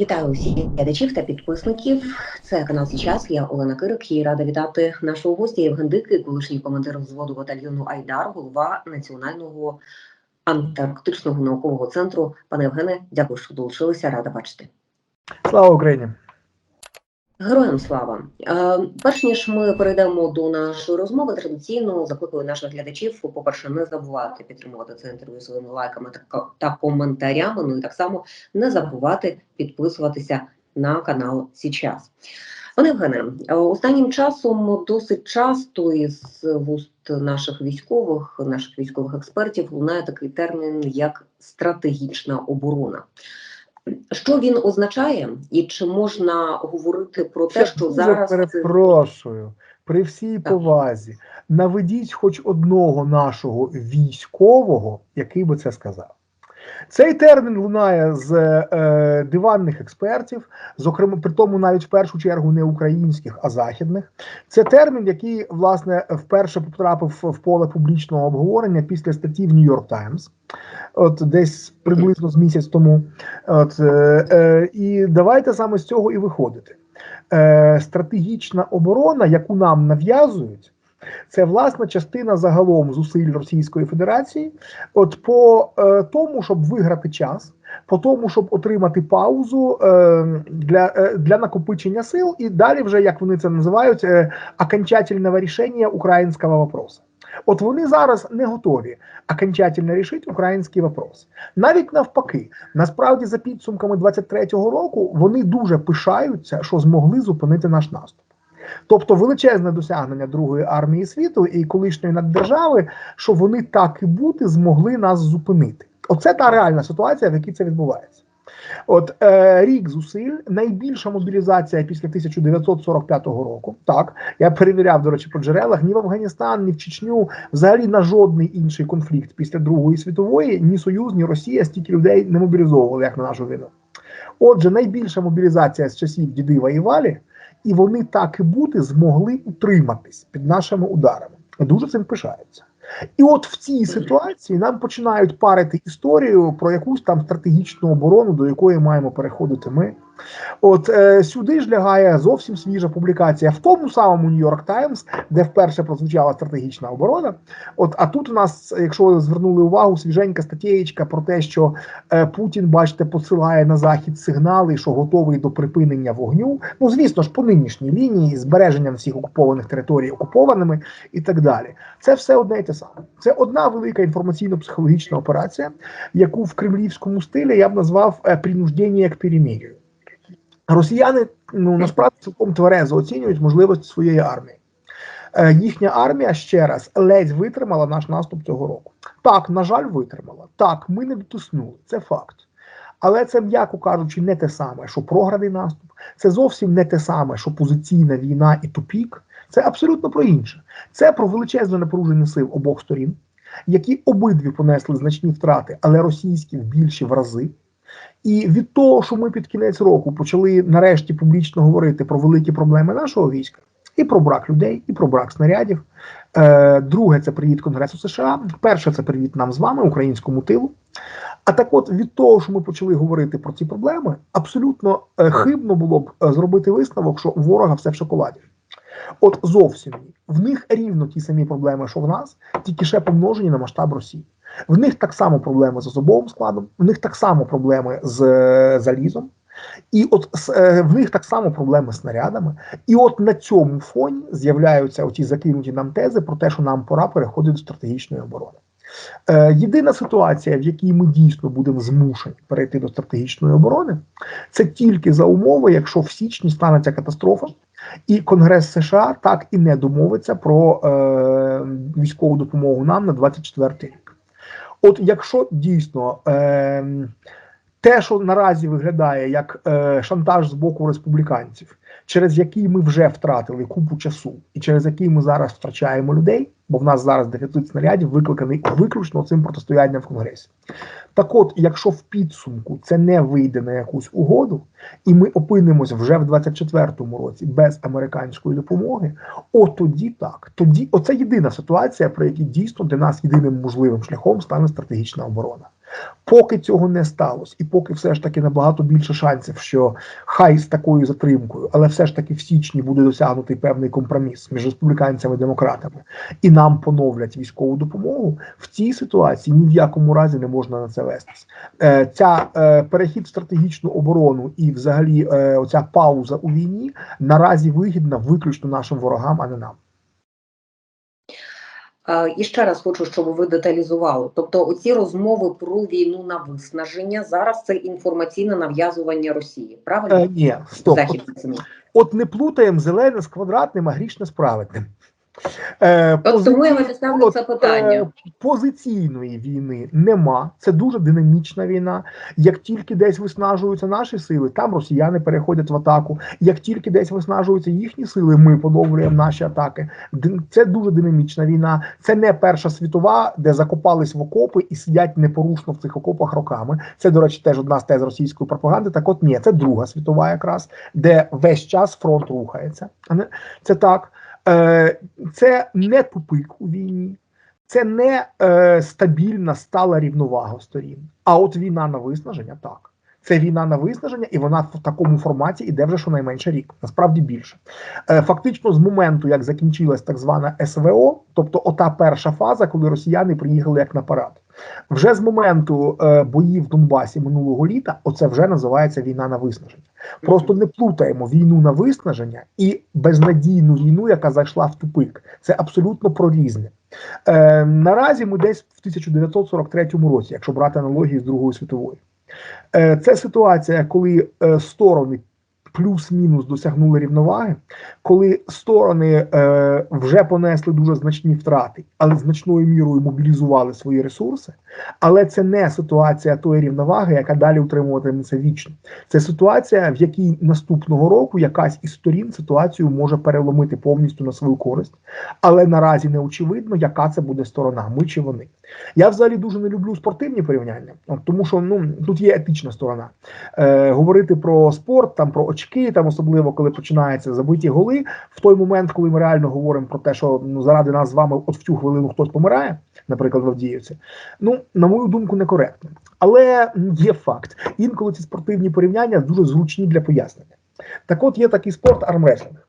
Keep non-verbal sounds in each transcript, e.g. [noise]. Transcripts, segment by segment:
Вітаю усіх глядачів та підписників. Це канал Січас. Я Олена Кирик і рада вітати нашого гостя Євген Дикий, колишній командир взводу батальйону Айдар, голова Національного антарктичного наукового центру. Пане Євгене, дякую, що долучилися. Рада бачити. Слава Україні! Героям слава! Е, перш ніж ми перейдемо до нашої розмови, традиційно закликаю наших глядачів, по-перше, не забувати підтримувати це інтерв'ю своїми лайками та, коментарями. Ну і так само не забувати підписуватися на канал Січас. Пане Євгене, е, останнім часом досить часто із вуст наших військових, наших військових експертів лунає такий термін як стратегічна оборона. Що він означає, і чи можна говорити про те, що Я зараз перепрошую при всій Так. повазі. Наведіть хоч одного нашого військового, який би це сказав. Цей термін лунає з е, диванних експертів, зокрема, при тому навіть в першу чергу не українських, а західних. Це термін, який власне вперше потрапив в поле публічного обговорення після статті в York Times, от десь приблизно з місяць тому. От, е, е, і давайте саме з цього і виходити. Е, стратегічна оборона, яку нам нав'язують, це власна частина загалом зусиль Російської Федерації, от по е, тому, щоб виграти час, по тому, щоб отримати паузу е, для, е, для накопичення сил, і далі, вже як вони це називають, е, окончательного рішення українського вопросу. От вони зараз не готові окончательно рішити український вопрос. Навіть навпаки, насправді, за підсумками 23-го року, вони дуже пишаються, що змогли зупинити наш наступ. Тобто величезне досягнення Другої армії світу і колишньої наддержави, що вони так і бути змогли нас зупинити. Оце та реальна ситуація, в якій це відбувається. От е, рік зусиль, найбільша мобілізація після 1945 року. Так, я перевіряв, до речі, по джерелах ні в Афганістан, ні в Чечню, взагалі на жодний інший конфлікт після Другої світової ні Союз, ні Росія стільки людей не мобілізовували, як на нашу війну. Отже, найбільша мобілізація з часів діди воювали, і вони так і бути змогли утриматись під нашими ударами. Дуже цим пишаються. І от в цій ситуації нам починають парити історію про якусь там стратегічну оборону, до якої маємо переходити ми. От е, сюди ж лягає зовсім свіжа публікація в тому самому York Times, де вперше прозвучала стратегічна оборона. От а тут у нас, якщо звернули увагу, свіженька статтєчка про те, що е, Путін, бачите, посилає на захід сигнали, що готовий до припинення вогню. Ну звісно ж, по нинішній лінії збереженням всіх окупованих територій окупованими і так далі. Це все одне і те саме. Це одна велика інформаційно-психологічна операція, яку в кремлівському стилі я б назвав е, принуждення к перемір'ю. Росіяни ну насправді цілком тверезо оцінюють можливості своєї армії. Е, їхня армія ще раз ледь витримала наш наступ цього року. Так, на жаль, витримала. Так, ми не дотиснули, це факт. Але це, м'яко кажучи, не те саме, що програний наступ, це зовсім не те саме, що позиційна війна і тупік. Це абсолютно про інше. Це про величезне напруження сил обох сторін, які обидві понесли значні втрати, але російські в більші в рази. І від того, що ми під кінець року почали нарешті публічно говорити про великі проблеми нашого війська, і про брак людей, і про брак снарядів. Е, друге, це привіт Конгресу США. Перше, це привіт нам з вами, українському тилу. А так, от від того, що ми почали говорити про ці проблеми, абсолютно е, хибно було б е, зробити висновок, що ворога все в шоколаді. От зовсім ні. В них рівно ті самі проблеми, що в нас, тільки ще помножені на масштаб Росії. В них так само проблеми з особовим складом, в них так само проблеми з е, залізом, і от е, в них так само проблеми з снарядами. І от на цьому фоні з'являються оті закинуті нам тези про те, що нам пора переходити до стратегічної оборони. Е, єдина ситуація, в якій ми дійсно будемо змушені перейти до стратегічної оборони, це тільки за умови, якщо в січні станеться катастрофа, і Конгрес США так і не домовиться про е, військову допомогу нам на 24 рік. От якщо дійсно е, те, що наразі виглядає як е, шантаж з боку республіканців, через який ми вже втратили купу часу, і через який ми зараз втрачаємо людей, бо в нас зараз дефіцит снарядів викликаний виключно цим протистоянням в Конгресі. Так от, якщо в підсумку це не вийде на якусь угоду, і ми опинимось вже в 24-му році без американської допомоги, от тоді так. Тоді оце єдина ситуація, при якій дійсно для нас єдиним можливим шляхом стане стратегічна оборона. Поки цього не сталося, і поки все ж таки набагато більше шансів, що хай з такою затримкою, але все ж таки в січні буде досягнутий певний компроміс між республіканцями і демократами, і нам поновлять військову допомогу. В цій ситуації ні в якому разі не можна на це вестись. Е, ця е, перехід в стратегічну оборону і, взагалі, е, оця пауза у війні наразі вигідна виключно нашим ворогам, а не нам. Е, І ще раз хочу, щоб ви деталізували. Тобто, оці розмови про війну на виснаження зараз це інформаційне нав'язування Росії. Правильно? Е, ні, стоп. От, от не плутаємо зелене з квадратним, а грішне з праведним. Е, От тому я ставлю це питання. е, позиційної війни нема. Це дуже динамічна війна. Як тільки десь виснажуються наші сили, там росіяни переходять в атаку. Як тільки десь виснажуються їхні сили, ми поновлюємо наші атаки. Це дуже динамічна війна. Це не перша світова, де закопались в окопи і сидять непорушно в цих окопах роками. Це, до речі, теж одна з тез російської пропаганди. Так, от ні, це друга світова, якраз де весь час фронт рухається. Це так. Е, Це не тупик у війні, це не е, стабільна стала рівновага сторін. А от війна на виснаження так. Це війна на виснаження, і вона в такому форматі іде вже щонайменше рік, насправді більше. Е, фактично, з моменту, як закінчилась так звана СВО, тобто ота перша фаза, коли росіяни приїхали як на парад. Вже з моменту е, боїв в Донбасі минулого літа, оце вже називається війна на виснаження. Просто не плутаємо війну на виснаження і безнадійну війну, яка зайшла в тупик. Це абсолютно прорізне. Е, наразі ми десь в 1943 році, якщо брати аналогії з Другою світовою. Е, це ситуація, коли е, сторони плюс-мінус досягнули рівноваги, коли сторони е, вже понесли дуже значні втрати, але значною мірою мобілізували свої ресурси. Але це не ситуація тої рівноваги, яка далі утримуватиметься вічно. Це ситуація, в якій наступного року якась із сторін ситуацію може переломити повністю на свою користь, але наразі не очевидно, яка це буде сторона, ми чи вони. Я взагалі дуже не люблю спортивні порівняння, тому що ну тут є етична сторона. Е, говорити про спорт, там про очки, там особливо коли починаються забиті голи. В той момент, коли ми реально говоримо про те, що ну заради нас з вами, от в цю хвилину хтось помирає, наприклад, в Авдіївці, ну на мою думку, некоректно. Але є факт. Інколи ці спортивні порівняння дуже зручні для пояснення. Так, от є такий спорт армреслінг.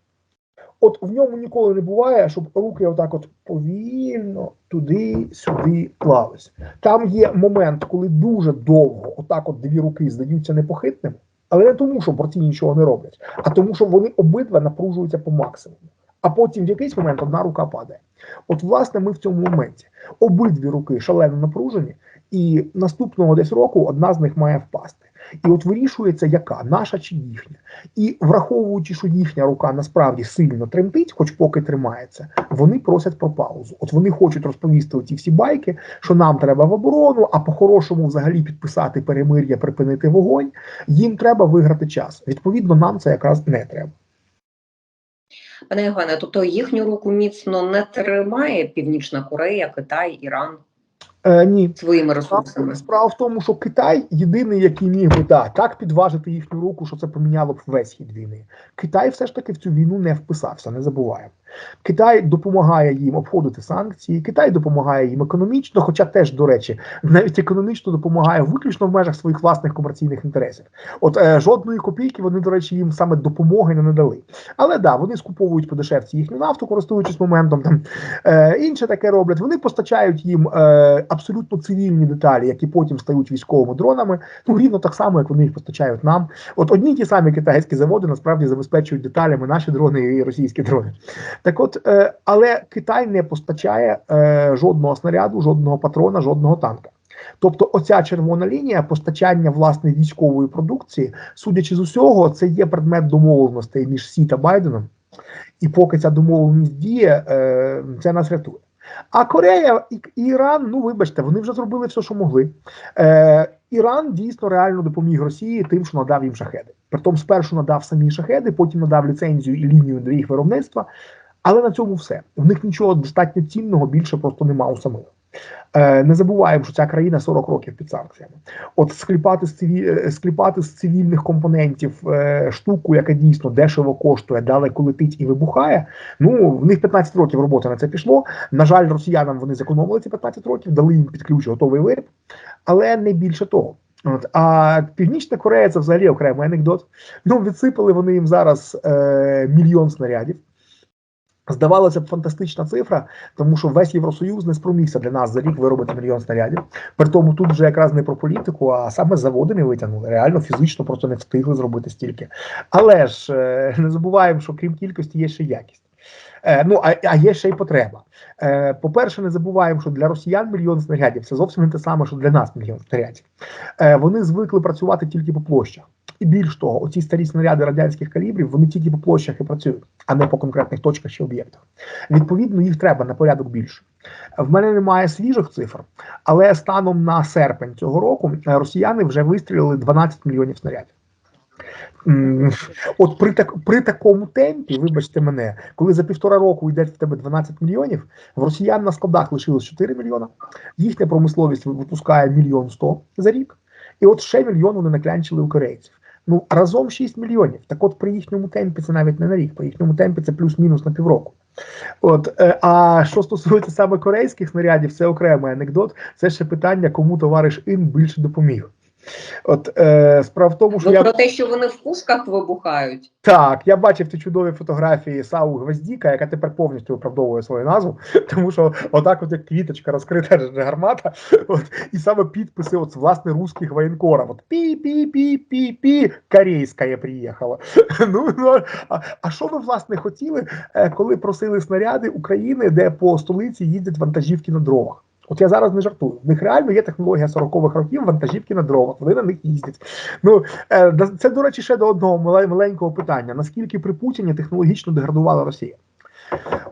От в ньому ніколи не буває, щоб руки отак от повільно туди-сюди клались. Там є момент, коли дуже довго отак от дві руки здаються непохитними, але не тому, що борці нічого не роблять, а тому, що вони обидва напружуються по максимуму. А потім в якийсь момент одна рука падає. От, власне, ми в цьому моменті. Обидві руки шалено напружені, і наступного десь року одна з них має впасти. І от вирішується, яка наша чи їхня. І враховуючи, що їхня рука насправді сильно тремтить, хоч поки тримається, вони просять про паузу. От вони хочуть розповісти оці всі байки, що нам треба в оборону, а по-хорошому взагалі підписати перемир'я, припинити вогонь. Їм треба виграти час. Відповідно, нам це якраз не треба. Пане Євгене, тобто їхню руку міцно не тримає Північна Корея, Китай, Іран Е, ні, своїми ресурсами. Справа в тому, що Китай єдиний, який міг би да, так підважити їхню руку, що це поміняло б весь хід війни. Китай все ж таки в цю війну не вписався, не забуваємо. Китай допомагає їм обходити санкції, Китай допомагає їм економічно, хоча теж, до речі, навіть економічно допомагає виключно в межах своїх власних комерційних інтересів. От е, жодної копійки вони, до речі, їм саме допомоги не надали. Але да, вони скуповують по дешевці їхню нафту, користуючись моментом. Там е, інше таке роблять. Вони постачають їм е, абсолютно цивільні деталі, які потім стають військовими дронами. Ну рівно так само, як вони їх постачають нам. От одні ті самі китайські заводи насправді забезпечують деталями наші дрони і російські дрони. Так, от, е, але Китай не постачає е, жодного снаряду, жодного патрона, жодного танка. Тобто, оця червона лінія постачання власне військової продукції, судячи з усього, це є предмет домовленостей між Сі та Байденом. І поки ця домовленість діє, е, це нас рятує. А Корея і, Іран, ну вибачте, вони вже зробили все, що могли. Е, Іран дійсно реально допоміг Росії тим, що надав їм шахеди. Притом спершу надав самі шахеди, потім надав ліцензію і лінію для їх виробництва. Але на цьому все. В них нічого достатньо цінного більше просто нема у самих. Е, не забуваємо, що ця країна 40 років під санкціями. От скліпати з циві... е, скліпати з цивільних компонентів е, штуку, яка дійсно дешево коштує, далеко летить і вибухає. Ну в них 15 років роботи на це пішло. На жаль, росіянам вони зекономили ці 15 років, дали їм під ключ готовий виріб, але не більше того. От, а Північна Корея це взагалі окремий анекдот. Ну, відсипали вони їм зараз е, мільйон снарядів. Здавалося б, фантастична цифра, тому що весь Євросоюз не спромігся для нас за рік виробити мільйон снарядів. При тому тут вже якраз не про політику, а саме заводи не витягнули. Реально фізично просто не встигли зробити стільки. Але ж е, не забуваємо, що крім кількості є ще якість. Е, ну а, а є ще й потреба. Е, по-перше, не забуваємо, що для росіян мільйон снарядів це зовсім не те саме, що для нас мільйон снарядів. Вони звикли працювати тільки по площах. І більш того, оці старі снаряди радянських калібрів вони тільки по площах і працюють, а не по конкретних точках чи об'єктах. Відповідно, їх треба на порядок більше. В мене немає свіжих цифр, але станом на серпень цього року е, росіяни вже вистрілили 12 мільйонів снарядів. От при так при такому темпі, вибачте мене, коли за півтора року йде в тебе 12 мільйонів, в росіян на складах лишилось 4 мільйона. Їхня промисловість випускає мільйон сто за рік, і от ще мільйон вони наклянчили у корейців. Ну разом 6 мільйонів. Так от при їхньому темпі це навіть не на рік, при їхньому темпі це плюс-мінус на півроку. От е, а що стосується саме корейських снарядів, це окремий анекдот. Це ще питання, кому товариш Ін більше допоміг. От е, справа в тому, що Ну, я про те, що вони в пушках вибухають. так, я бачив ті чудові фотографії Сау Гвоздіка, яка тепер повністю виправдовує свою назву, [laughs] тому що отак, от як квіточка розкрита гармата, [laughs] от, і саме підписи от, власне русських воєнкорів. От пі-пі-пі-пі-пі, корейська приїхала. [laughs] Ну, ну, а, а що ви власне хотіли, е, коли просили снаряди України, де по столиці їздять вантажівки на дровах? От я зараз не жартую. В них реально є технологія 40-х років вантажівки на дровах. Вони на них їздять. Ну е, це, до речі, ще до одного маленького питання: наскільки при Путіні технологічно деградувала Росія?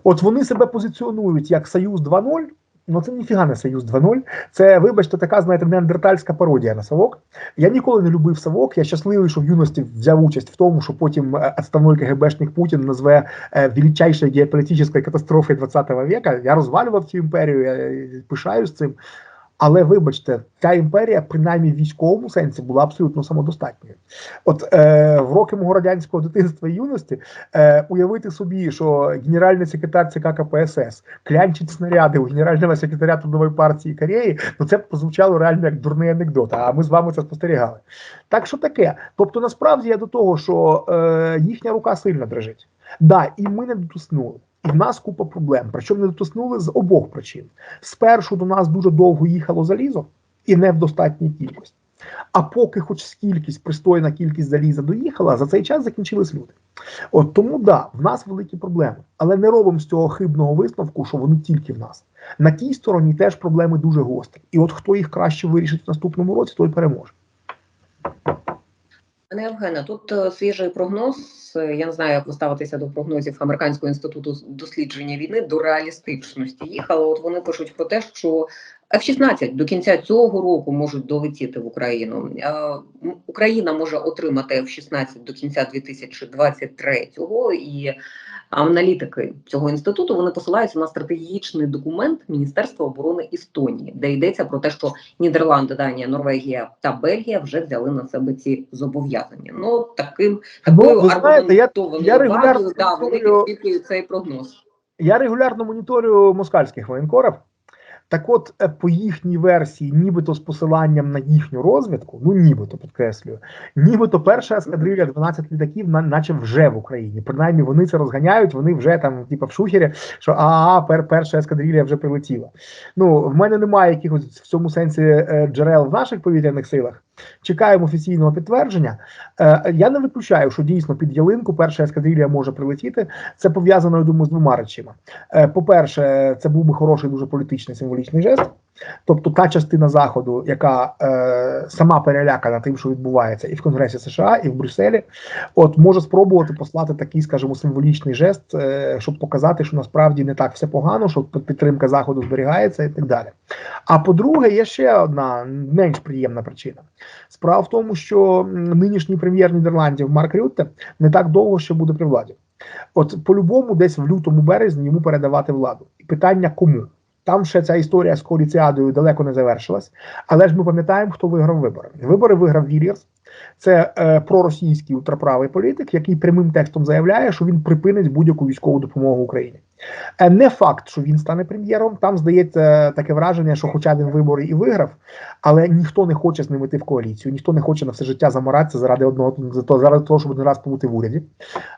От вони себе позиціонують як Союз 2.0. Ну це ніфіга не Союз 2.0. Це, вибачте, така, знаєте, неандертальська пародія на Савок. Я ніколи не любив Савок. Я щасливий, що в юності взяв участь в тому, що потім е, отставной КГБшник Путін назве е, величайшою геополітичною катастрофою 20 века. Я розвалював цю імперію, я е, пишаюсь цим. Але вибачте, ця імперія, принаймні в військовому сенсі, була абсолютно самодостатньою. От е, в роки мого радянського дитинства і юності е, уявити собі, що генеральний секретар ЦК КПСС клянчить снаряди у генерального секретаря Трудової партії Кореї, ну це прозвучало реально як дурний анекдот. А ми з вами це спостерігали. Так що таке? Тобто, насправді я до того, що е, їхня рука сильно дрижить. Да, і ми не дотиснули. В нас купа проблем. Причому не дотиснули з обох причин. Спершу до нас дуже довго їхало залізо і не в достатній кількості. А поки хоч скількись, пристойна кількість заліза доїхала, за цей час закінчились люди. От тому да, в нас великі проблеми, але не робимо з цього хибного висновку, що вони тільки в нас. На тій стороні теж проблеми дуже гострі. І от хто їх краще вирішить в наступному році, той переможе. Пане Євгене, тут е, свіжий прогноз. Е, Я не знаю, як ви ставитеся до прогнозів Американського інституту дослідження війни до реалістичності їх, але от вони пишуть про те, що F-16 до кінця цього року можуть долетіти в Україну. Е, Україна може отримати F-16 до кінця 2023-го і аналітики цього інституту вони посилаються на стратегічний документ Міністерства оборони Естонії, де йдеться про те, що Нідерланди, Данія, Норвегія та Бельгія вже взяли на себе ці зобов'язання. Ну таким такою Ну, аргументованою знаєте, я- я регулярно базою, да, вони підкріплюють цей прогноз. Я регулярно моніторю москальських воєнкорів. Так от, е, по їхній версії, нібито з посиланням на їхню розвідку, ну нібито підкреслюю, нібито перша ескадрилья 12 літаків, на- наче вже в Україні. Принаймні вони це розганяють, вони вже там, типу, в шухері, що а пер, перша ескадрилья вже прилетіла. Ну, в мене немає якихось в цьому сенсі е, джерел в наших повітряних силах. Чекаємо офіційного підтвердження. Е, Я не виключаю, що дійсно під ялинку перша ескадрилья може прилетіти. Це пов'язано, я думаю, з двома речами. Е, По-перше, це був би хороший, дуже політичний символічний жест. Тобто та частина заходу, яка е, сама перелякана тим, що відбувається, і в Конгресі США, і в Брюсселі, от може спробувати послати такий, скажімо, символічний жест, е, щоб показати, що насправді не так все погано, що підтримка заходу зберігається і так далі. А по-друге, є ще одна менш приємна причина. Справа в тому, що нинішній прем'єр Нідерландів Марк Рютте не так довго ще буде при владі. От по-любому, десь в лютому березні йому передавати владу. І питання кому. Там ще ця історія з коаліціадою далеко не завершилась. Але ж ми пам'ятаємо, хто виграв вибори. Вибори виграв Вільярс. Це е, проросійський ультраправий політик, який прямим текстом заявляє, що він припинить будь-яку військову допомогу Україні. Е, не факт, що він стане прем'єром. Там здається таке враження, що, хоча він вибори і виграв, але ніхто не хоче з ним йти в коаліцію, ніхто не хоче на все життя замиратися заради одного заради того, щоб один раз побути в уряді.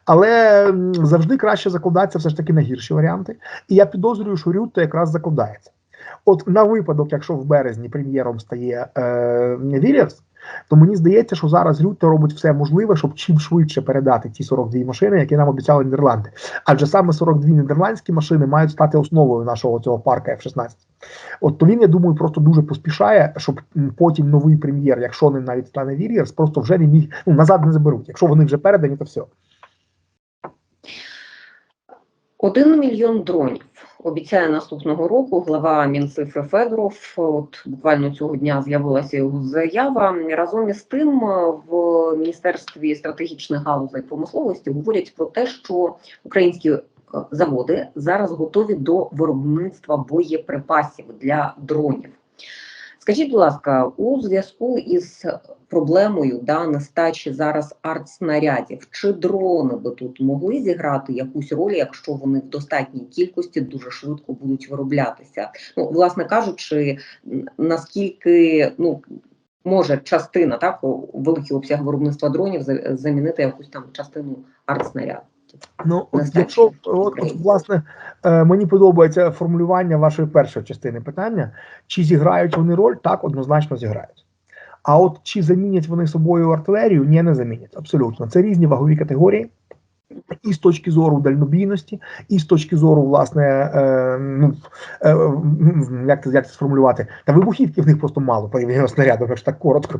Але м, завжди краще закладатися все ж таки на гірші варіанти. І я підозрюю, що Рютте якраз закладається. От на випадок, якщо в березні прем'єром стає е, Вільярс, то мені здається, що зараз Рютте робить все можливе, щоб чим швидше передати ті 42 машини, які нам обіцяли Нідерланди. Адже саме 42 нідерландські машини мають стати основою нашого цього парка F-16. От то він, я думаю, просто дуже поспішає, щоб потім новий прем'єр, якщо не навіть стане Вільярс, просто вже не міг ну назад не заберуть. Якщо вони вже передані, то все. Один мільйон дронів обіцяє наступного року глава Мінцифри Федоров. От буквально цього дня з'явилася його заява. Разом із тим в міністерстві стратегічних галузей промисловості говорять про те, що українські е, заводи зараз готові до виробництва боєприпасів для дронів. Скажіть, будь ласка, у зв'язку із проблемою да, нестачі зараз артснарядів, чи дрони би тут могли зіграти якусь роль, якщо вони в достатній кількості дуже швидко будуть вироблятися? Ну, власне кажучи, наскільки ну може частина так великий обсяг виробництва дронів замінити якусь там частину артснарядів? Ну, якщо от, от власне е, мені подобається формулювання вашої першої частини питання, чи зіграють вони роль, так однозначно зіграють. А от чи замінять вони собою артилерію? Ні, не замінять. Абсолютно. Це різні вагові категорії. І з точки зору дальнобійності, і з точки зору, власне, е, ну, е, як, це- як це сформулювати, та вибухівки в них просто мало порівняно з снарядом, якщо так коротко.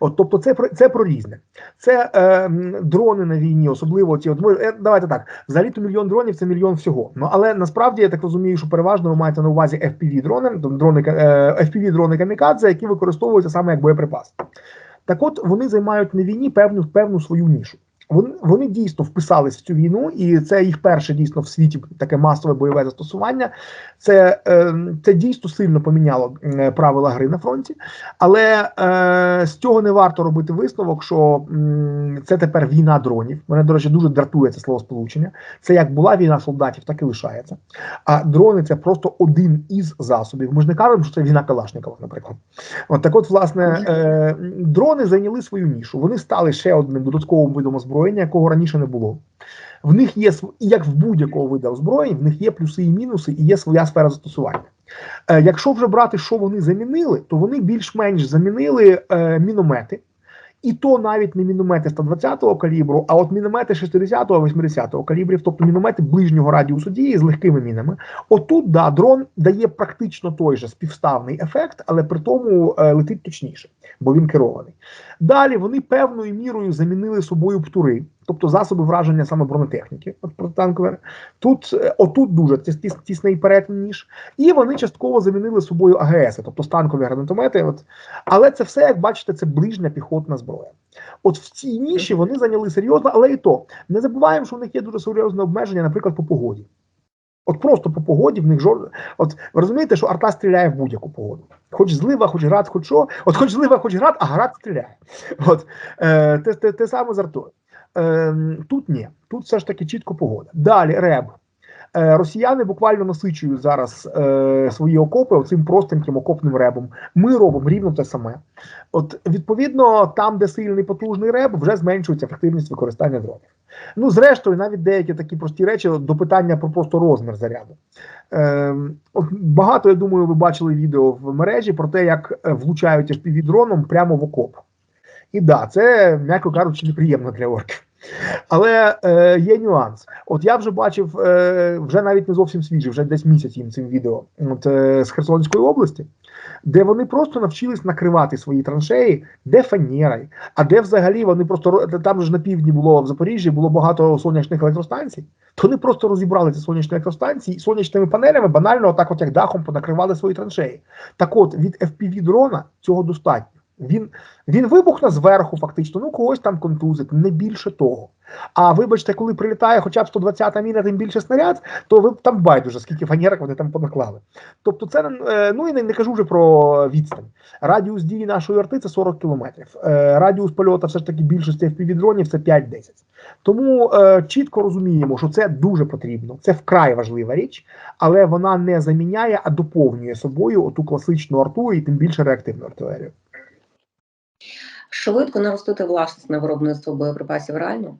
От, тобто, це про це про різне. Це е, дрони на війні, особливо ті. От, е, давайте так. Взагалі то мільйон дронів це мільйон всього. Ну але насправді я так розумію, що переважно ви маєте на увазі FPV дрони, дрони е, FPV дрони камікадзе, які використовуються саме як боєприпас. Так от вони займають на війні певну певну свою нішу. Вони, вони дійсно вписались в цю війну, і це їх перше дійсно в світі таке масове бойове застосування. Це, е, це дійсно сильно поміняло е, правила гри на фронті. Але е, з цього не варто робити висновок, що це тепер війна дронів. Мене, до речі, дуже дратує це словосполучення. Це як була війна солдатів, так і лишається. А дрони це просто один із засобів. Ми ж не кажемо, що це війна Калашникова, наприклад. От так, от, власне, е, дрони зайняли свою нішу. Вони стали ще одним додатковим видом озброєння, якого раніше не було. В них є як в будь-якого виду озброєнь, в них є плюси і мінуси, і є своя сфера застосування. Е, якщо вже брати, що вони замінили, то вони більш-менш замінили е, міномети. І то навіть не міномети 120-го калібру, а от міномети 60-го, 80-го калібрів, тобто міномети ближнього радіусу дії з легкими мінами. Отут да, дрон дає практично той же співставний ефект, але при тому е, летить точніше, бо він керований. Далі вони певною мірою замінили собою птури, тобто засоби враження саме бронетехніки. От протитанкове. Тут е, отут дуже тіс- тіс- тісний перетин ніж. І вони частково замінили собою АГС, тобто станкові гранатомети. От. Але це все, як бачите, це ближня піхотна зброя. От в цій ніші вони зайняли серйозно, але і то не забуваємо, що в них є дуже серйозне обмеження, наприклад, по погоді. От просто по погоді в них жор... От ви розумієте, що арта стріляє в будь-яку погоду. Хоч злива, хоч град, хоч що. От хоч злива, хоч град, а град стріляє. От е, те, те, те саме з артою. Е, тут ні, тут все ж таки чітко погода. Далі реб. Е, Росіяни буквально насичують зараз е, свої окопи цим простеньким окопним ребом. Ми робимо рівно те саме. От відповідно, там, де сильний потужний реб, вже зменшується ефективність використання дронів. Ну, зрештою, навіть деякі такі прості речі до питання про просто розмір заряду. Е, от багато, я думаю, ви бачили відео в мережі про те, як е, влучають fpv дроном прямо в окоп. І да, це, м'яко кажучи, неприємно для орків. Але е, є нюанс. От я вже бачив, е, вже навіть не зовсім свіжий, вже десь місяць їм цим відео от, е, з Херсонської області, де вони просто навчились накривати свої траншеї, де фанерою, а де взагалі вони просто там ж на півдні було в Запоріжжі, було багато сонячних електростанцій. То вони просто розібрали ці сонячні електростанції і сонячними панелями банально, отак, от як дахом, понакривали свої траншеї. Так от від FPV дрона цього достатньо. Він, він вибухне зверху, фактично, ну когось там контузить, не більше того. А вибачте, коли прилітає хоча б 120-та міна, тим більше снаряд, то ви там байдуже, скільки фанерок вони там понаклали. Тобто, це е, ну і не, не кажу вже про відстань. Радіус дії нашої арти це 40 кілометрів. Е, радіус польоту все ж таки більшості FPV-дронів це 5-10. Тому е, чітко розуміємо, що це дуже потрібно. Це вкрай важлива річ, але вона не заміняє, а доповнює собою оту класичну арту і тим більше реактивну артилерію. Швидко наростити власне виробництво боєприпасів реально.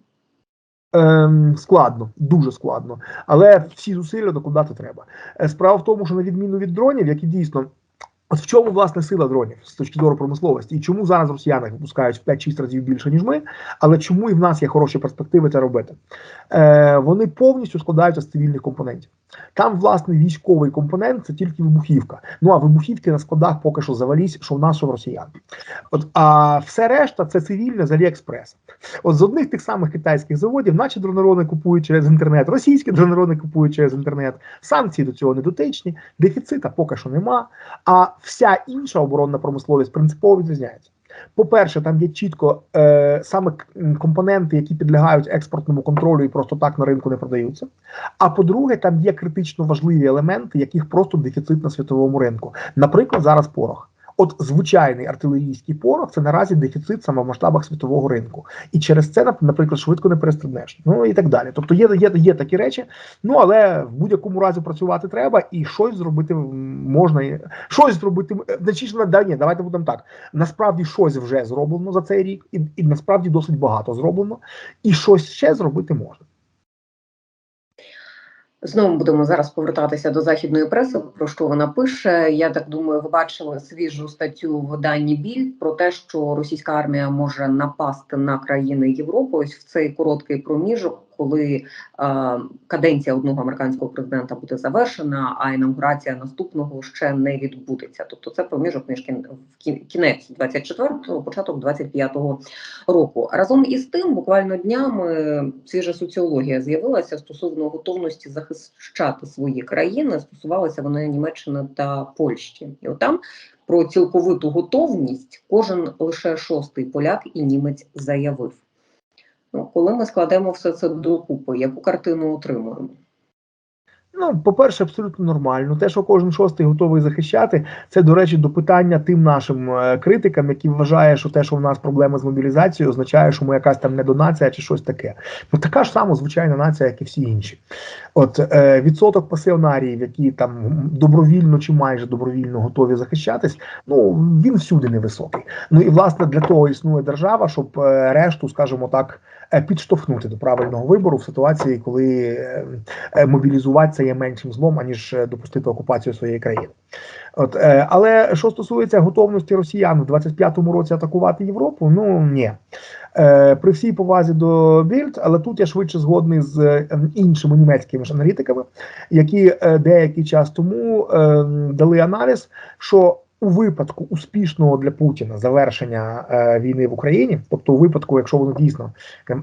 Ем, складно, дуже складно, але всі зусилля докладати треба. Е, Справа в тому, що на відміну від дронів, які дійсно. От в чому власне сила дронів з точки зору промисловості, і чому зараз росіяни випускають в 5-6 разів більше ніж ми, але чому і в нас є хороші перспективи це робити? Е, Вони повністю складаються з цивільних компонентів. Там, власне, військовий компонент це тільки вибухівка. Ну а вибухівки на складах поки що завалізь, що в нас, що в росіян. От а все решта це цивільне з Аліекспрес. От з одних тих самих китайських заводів, наші дронерони купують через інтернет, російські дронерони купують через інтернет. Санкції до цього не дотичні, дефіцита поки що нема. А вся інша оборонна промисловість принципово відрізняється. По-перше, там є чітко е, саме компоненти, які підлягають експортному контролю і просто так на ринку не продаються. А по-друге, там є критично важливі елементи, яких просто дефіцит на світовому ринку. Наприклад, зараз порох. От звичайний артилерійський порох це наразі дефіцит саме в масштабах світового ринку, і через це наприклад швидко не перестрибнеш. Ну і так далі. Тобто є, є, є такі речі. Ну але в будь-якому разі працювати треба, і щось зробити можна. Щось зробити е, значить, да, ні, давайте будемо так. Насправді щось вже зроблено за цей рік, і, і насправді досить багато зроблено, і щось ще зробити можна. Знову будемо зараз повертатися до західної преси. Про що вона пише? Я так думаю, ви бачили свіжу статтю в дані біль про те, що російська армія може напасти на країни Європи. Ось в цей короткий проміжок, коли е, каденція одного американського президента буде завершена, а інаугурація наступного ще не відбудеться. Тобто, це проміжок між кінець 24-го, початок 25-го року. Разом із тим, буквально днями свіжа соціологія з'явилася стосовно готовності захищати свої країни. Стосувалася вона Німеччини та Польщі, і отам про цілковиту готовність кожен лише шостий поляк і німець заявив. Ну, коли ми складемо все це докупи, яку картину отримуємо? Ну, по-перше, абсолютно нормально. Те, що кожен шостий готовий захищати, це, до речі, до питання тим нашим е, критикам, які вважають, що те, що в нас проблеми з мобілізацією, означає, що ми якась там недонація чи щось таке. Ну така ж сама звичайна нація, як і всі інші. От е, відсоток пасіонаріїв, які там добровільно чи майже добровільно готові захищатись, ну він всюди невисокий. Ну і власне для того існує держава, щоб е, решту, скажімо так, підштовхнути до правильного вибору в ситуації, коли е, е, мобілізуватися є меншим злом, аніж е, допустити окупацію своєї країни. От, е, але що стосується готовності росіян в 25-му році атакувати Європу, ну ні. Е, при всій повазі до Більд, але тут я швидше згодний з е, іншими німецькими ж аналітиками, які е, деякий час тому е, дали аналіз, що у випадку успішного для Путіна завершення е, війни в Україні, тобто у випадку, якщо вони дійсно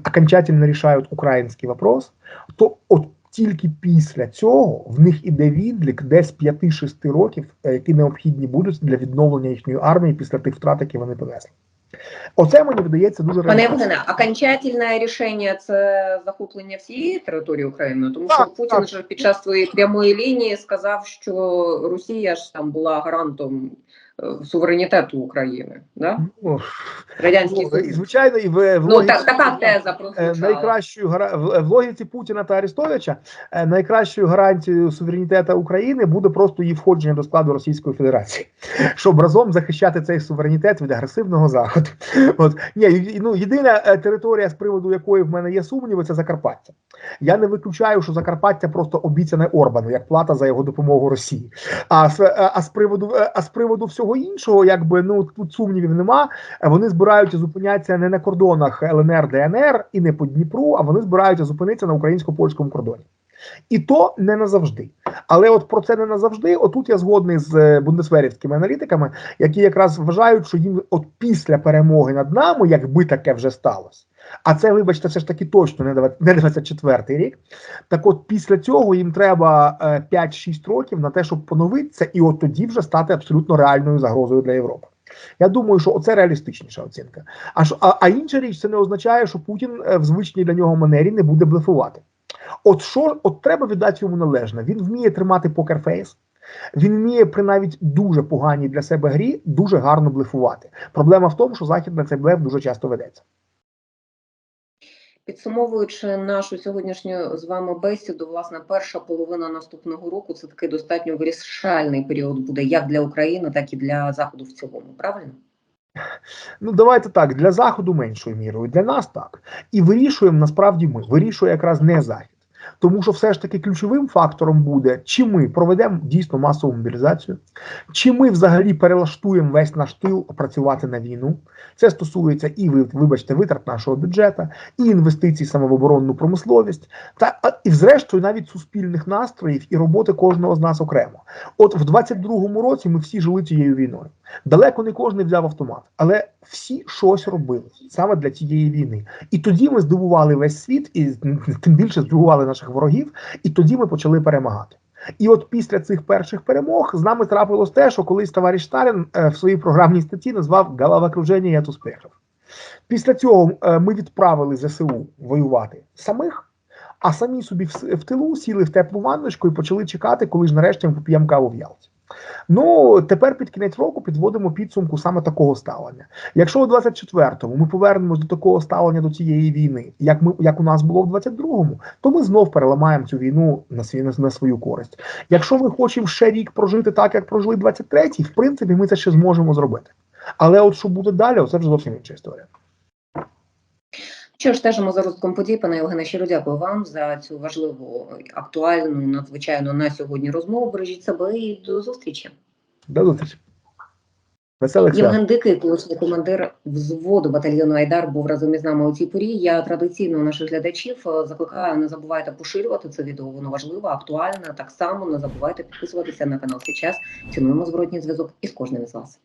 окончательно рішають український вопрос, то от тільки після цього в них іде відлік десь 5-6 років, е, які необхідні будуть для відновлення їхньої армії після тих втрат, які вони понесли. Оце мені видається дуже Пане. Євгене, окончательне рішення це захоплення всієї території України, тому що Так, Путін так. же під час своєї прямої лінії сказав, що Росія ж там була гарантом суверенітету України, да? Ну, радянський ну, Союз. звичайно, і в, в Ну логіці- так, така теза Е, прозвучала. найкращою гара- в, логіці Путіна та Арестовича е, найкращою гарантією суверенітету України буде просто її входження до складу Російської Федерації, щоб разом захищати цей суверенітет від агресивного заходу. От ні, ну єдина е, територія, з приводу якої в мене є сумніви, це Закарпаття. Я не виключаю, що Закарпаття просто обіцяне Орбану як плата за його допомогу Росії. А з, е, а з приводу е, а з приводу всього іншого, якби ну тут сумнівів нема. Вони збираються зупинятися не на кордонах ЛНР, ДНР і не по Дніпру, а вони збираються зупинитися на українсько-польському кордоні. І то не назавжди. Але от про це не назавжди. Отут я згодний з е, бундесверівськими аналітиками, які якраз вважають, що їм от після перемоги над нами, якби таке вже сталося. А це, вибачте, все ж таки точно не 24-й рік. Так от після цього їм треба е, 5-6 років на те, щоб поновитися, і от тоді вже стати абсолютно реальною загрозою для Європи. Я думаю, що оце реалістичніша оцінка. А, а, а інша річ, це не означає, що Путін е, в звичній для нього манері не буде блефувати. От що от треба віддати йому належне. Він вміє тримати покерфейс. Він вміє при навіть дуже поганій для себе грі дуже гарно блефувати. Проблема в тому, що захід на цей блеф дуже часто ведеться. Підсумовуючи нашу сьогоднішню з вами бесіду, власне, перша половина наступного року це такий достатньо вирішальний період буде як для України, так і для заходу в цілому. Правильно? Ну, давайте так, для заходу меншою мірою, для нас так. І вирішуємо насправді ми. Вирішує якраз не захід. Тому що все ж таки ключовим фактором буде, чи ми проведемо дійсно масову мобілізацію, чи ми взагалі перелаштуємо весь наш тил працювати на війну. Це стосується і вибачте, витрат нашого бюджету, і інвестицій саме в оборонну промисловість, та і зрештою навіть суспільних настроїв і роботи кожного з нас окремо. От в 22-му році ми всі жили цією війною. Далеко не кожен взяв автомат, але всі щось робили саме для цієї війни. І тоді ми здивували весь світ, і тим більше здивували наших ворогів, і тоді ми почали перемагати. І от після цих перших перемог з нами трапилось те, що колись товариш Сталін е, в своїй програмній статті назвав «Головокруження від успіхів». Після цього е, ми відправили ЗСУ воювати самих, а самі собі в, тилу сіли в теплу ванночку і почали чекати, коли ж нарешті ми поп'ємо каву в Ялті. Ну тепер під кінець року підводимо підсумку саме такого ставлення. Якщо у 24-му ми повернемось до такого ставлення до цієї війни, як ми як у нас було в 22-му, то ми знов переламаємо цю війну на свій на свою користь. Якщо ми хочемо ще рік прожити так, як прожили 23-й, в принципі, ми це ще зможемо зробити. Але от що буде далі, це вже зовсім інша історія. Що ж стежимо за розвитком подій, пане Євгене, щиро дякую вам за цю важливу, актуальну, надзвичайно на сьогодні розмову. Бережіть себе і до зустрічі. До зустрічі. Веселих. Євген Дикий, колишній командир взводу батальйону Айдар, був разом із нами у цій порі. Я традиційно наших глядачів е, закликаю, не забувайте поширювати це відео. Воно важливе, актуальне. Так само не забувайте підписуватися на канал Сейчас. Цінуємо зворотній зв'язок із кожним із вас.